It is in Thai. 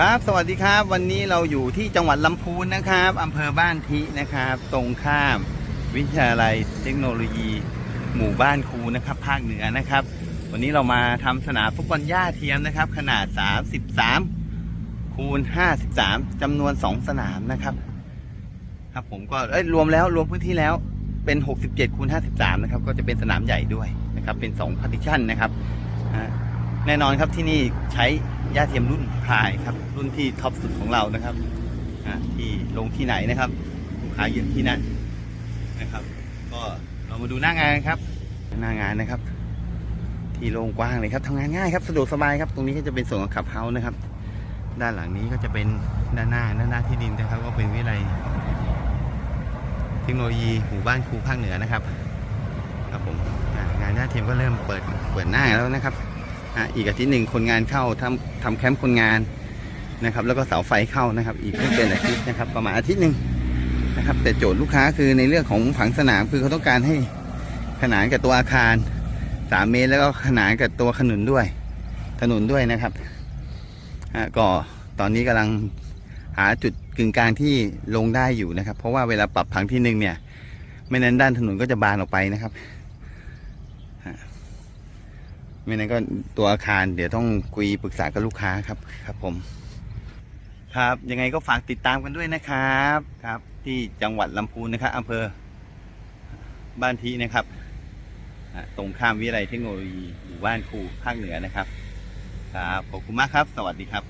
ครับสวัสดีครับ วันนี้เราอยู่ที่จังหวัดลำพูนนะครับอำเภอบ้านทินะครับ ตรงข้าม วิทยาลัยเทคโนโลยี หมู่บ้านครูนะครับ ภาคเหนือนะครับ วันนี้เรามาทำสนามฟุตบอลหญ้าเทียมนะครับ ขนาด 33 คูณ 53จำนวน 2 สนามนะครับ ครับผมก็เอ้ยรวมแล้วรวมพื้นที่แล้วเป็น 67คูณ53 นะครับ ก็จะเป็นสนามใหญ่ด้วยนะครับ เป็น2 partition นะครับอ่า แน่นอนครับที่นี่ใช้หญ้าเทียมรุ่นพายครับ รุ่นที่ท็อปสุดของเรานะครับที่ลงที่ไหนนะครับลูกค้าเยอะที่นั่นนะครับ ก็เรามาดูหน้างานครับ หน้างานนะครับ ที่โล่งกว้างเลยครับทำงานง่ายครับสะดวกสบายครับ ตรงนี้ก็จะเป็นส่วนของขับเฮาส์นะครับ ด้านหลังนี้ก็จะเป็นด้านหน้าด้านหน้าที่ดินนะครับ ก็เป็นวิไลเทคโนโลยีหมู่บ้านครูภาคเหนือนะครับ ครับผมงานหญ้าเทียมก็เริ่มเปิดเปิดหน้าแล้วนะครับ อะอีกอาทิตย์หนึ่งคนงานเข้าทำทำแคมป์คนงานนะครับ แล้วก็เสาไฟเข้านะครับ อีกไม่เกินอาทิตย์นะครับ ประมาณอาทิตย์หนึ่งนะครับ แต่โจทย์ลูกค้าคือในเรื่องของผังสนามคือเขาต้องการให้ขนานกับตัวอาคารสามเมตรแล้วก็ขนานกับตัวขนุนด้วย ถนนด้วยนะครับอะก็ตอนนี้กำลังหาจุดกึ่งกลางที่ลงได้อยู่นะครับ เพราะว่าเวลาปรับผังที่หนึ่งเนี่ย ไม่นั้นด้านถนนก็จะบานออกไปนะครับ ไม่นั้นก็ตัวอาคารเดี๋ยวต้องคุยปรึกษากับลูกค้าครับครับผม ครับยังไงก็ฝากติดตามกันด้วยนะครับครับ ที่จังหวัดลำพูนนะครับอำเภอ บ้านทีนะครับตรงข้ามวิทยาลัยเทคโนโลยีหมู่บ้านครูภาคเหนือนะครับครับขอบคุณมากครับ สวัสดีครับ